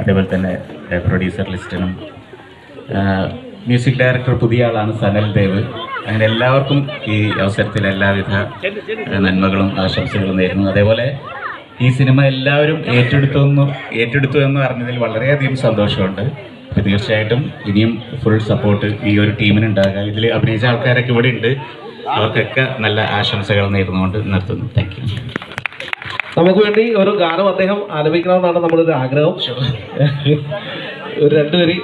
അതേപോലെ തന്നെ producer ലിസ്റ്റിനും music director പുതിയ ആളാണ് സനൽ ദേവ്. അങ്ങനെ എല്ലാവർക്കും ഈ അവസരത്തിൽ എല്ലാവിധ നന്മകളും ആശംസകളും നേരുന്നു. അതേപോലെ ഈ സിനിമ എല്ലാവരും ഏറ്റെടുത്തു എന്ന് ഏറ്റെടുത്തു എന്ന് അറിഞ്ഞതിൽ വളരെയധികം സന്തോഷമുണ്ട്. തീർച്ചയായിട്ടും ഇനിയും ഫുൾ സപ്പോർട്ട് ഈ ഒരു ടീമിന് ഉണ്ടാകുക ഇതിൽ അഭിനയിച്ച ആൾക്കാരൊക്കെ ഇവിടെ ഉണ്ട് അവർക്കൊക്കെ നല്ല ആശംസകൾ നേരുന്നുകൊണ്ട് നിർത്തുന്നു. താങ്ക് നമുക്ക് വേണ്ടി ഒരു ഗാനം അദ്ദേഹം ആലപിക്കണമെന്നാണ് നമ്മുടെ ഒരു ആഗ്രഹം ഒരു രണ്ടുപേരി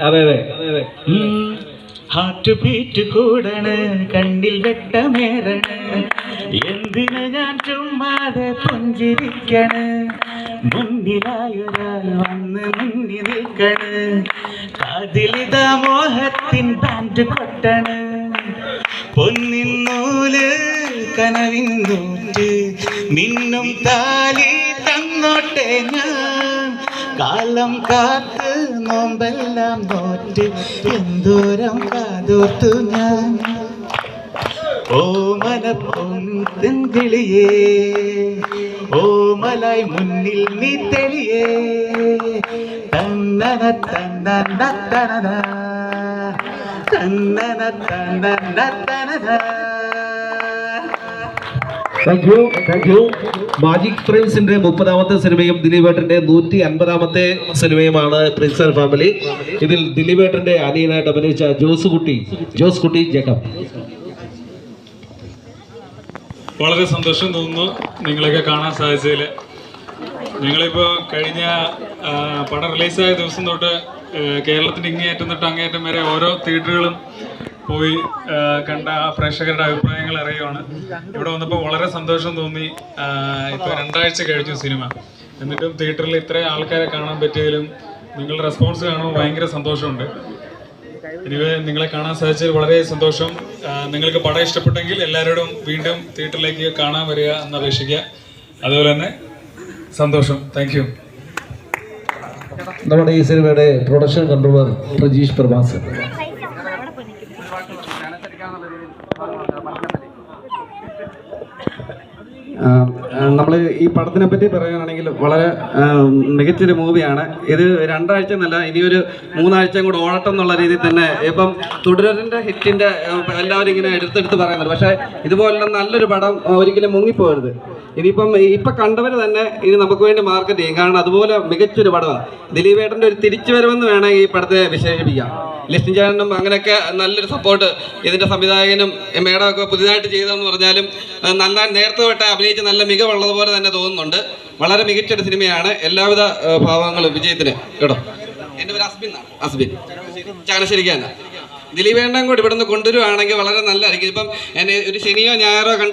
അതെ അതെ അതെ അതെ. ഹാർട്ട് ബീറ്റ് കൂടണ് കണ്ണിൽ വെട്ടമേറണ്. എന്തിന് ഞാൻ ചുമ്മാതെ പുഞ്ചിരിക്കണ്? മുന്നിലായൊരാൾ വന്ന് മുന്നി നിൽക്കണ്. കാതിലിതാ മോഹത്തിൻ ബാൻഡ് കൊട്ടണ്. പൊന്നിൻ നൂൽ കനവിൻ നൂറ്റ് മിന്നും താലി തന്നോട്ടെ ഞാൻ. കാലം കാത്ത് നോമ്പെല്ലാം നോറ്റ് എന്തോരം കാതോർത്തു ഞാൻ. ഓ ഓമനപ്പൊൻ ഓ ഓമലായി മുന്നിൽ നീ തെളിയേ. തന്നന തന്നന തനന തന്നന തന്നന തനന thank you thank you magic ഫ്രെയിംസിന്റെ മുപ്പതാമത്തെ സിനിമയും ദിലീപേട്ടന്റെ നൂറ്റി അൻപതാമത്തെ സിനിമയുമാണ് പ്രിൻസൽ ഫാമിലി ഇതിൽ ദിലീപേട്ടന്റെ അനിയനായിട്ട് അഭിനയിച്ച ജോസ് കുട്ടി ജോസ് കുട്ടി ജേക്കബ്. വളരെ സന്തോഷം തോന്നുന്നു നിങ്ങളെയൊക്കെ കാണാൻ സാധിച്ചതിൽ ഞങ്ങളിപ്പോൾ കഴിഞ്ഞ പടം റിലീസായ ദിവസം തൊട്ട് കേരളത്തിന്റെ ഇങ്ങേയറ്റം തൊട്ട് അങ്ങേയറ്റം വരെ ഓരോ തിയേറ്ററുകളും പോയി കണ്ട പ്രേക്ഷകരുടെ അഭിപ്രായങ്ങൾ അറിയുവാണ്. ഇവിടെ വന്നപ്പോൾ വളരെ സന്തോഷം തോന്നി. ഇപ്പോൾ രണ്ടാഴ്ച കഴിഞ്ഞു സിനിമ. എന്നിട്ടും തിയേറ്ററിൽ ഇത്രയും ആൾക്കാരെ കാണാൻ പറ്റിയതിലും നിങ്ങളുടെ റെസ്പോൺസ് കാണുമ്പോൾ ഭയങ്കര സന്തോഷമുണ്ട്. എനിവേ നിങ്ങളെ കാണാൻ സാധിച്ചതിൽ വളരെ സന്തോഷം. നിങ്ങൾക്ക് പടം ഇഷ്ടപ്പെട്ടെങ്കിൽ എല്ലാവരോടും വീണ്ടും തിയേറ്ററിലേക്ക് കാണാൻ വരിക എന്ന് അപേക്ഷിക്കുക. അതുപോലെ തന്നെ സന്തോഷം. താങ്ക് യു നമ്മുടെ ഈ സിനിമയുടെ പ്രൊഡക്ഷൻ കൺട്രോളർ പ്രജീഷ് Um, നമ്മൾ ഈ പടത്തിനെ പറ്റി പറയുകയാണെങ്കിൽ വളരെ മികച്ചൊരു മൂവിയാണ്. ഇത് രണ്ടാഴ്ച എന്നല്ല ഇനിയൊരു മൂന്നാഴ്ച കൂടെ ഓടട്ടം എന്നുള്ള രീതിയിൽ തന്നെ ഇപ്പം തുടരന്റെ ഹിറ്റിന്റെ എല്ലാവരും ഇങ്ങനെ എടുത്തെടുത്ത് പറയുന്നുണ്ട്. പക്ഷേ ഇതുപോലുള്ള നല്ലൊരു പടം ഒരിക്കലും മുങ്ങിപ്പോരുത്. ഇനിയിപ്പം ഇപ്പം കണ്ടവർ തന്നെ ഇനി നമുക്ക് വേണ്ടി മാർക്കറ്റ് ചെയ്യും. കാരണം അതുപോലെ മികച്ചൊരു പടമാണ്. ദിലീപേട്ടന്റെ ഒരു തിരിച്ചു തിരിച്ചുവരവെന്ന് വേണമെങ്കിൽ ഈ പടത്തെ വിശേഷിപ്പിക്കാം. ലിസ്റ്റിൻ ചേട്ടനും അങ്ങനെയൊക്കെ നല്ലൊരു സപ്പോർട്ട് ഇതിന്റെ സംവിധായകനും മേഡമൊക്കെ പുതിയതായിട്ട് ചെയ്തതെന്ന് പറഞ്ഞാലും നല്ല നേരത്തെ തൊട്ടേ അഭിനയിച്ച് നല്ല മികവുള്ളതുപോലെ തന്നെ തോന്നുന്നുണ്ട്. വളരെ മികച്ച ഒരു സിനിമയാണ്. എല്ലാവിധ ഭാവങ്ങളും വിജയത്തിന്. കേട്ടോ? എന്റെ പേര് അസ്ബിൻ അസ്ബിൻ. ചാനശ്ശേരിക്കാണ് ദിലീപേണ്ടൻ കൂടി ഇവിടുന്ന് കൊണ്ടുവരുവാണെങ്കിൽ വളരെ നല്ലതായിരിക്കും. ഇപ്പം എന്നെ ഒരു ശനിയോ ഞായറോ കണ്ട്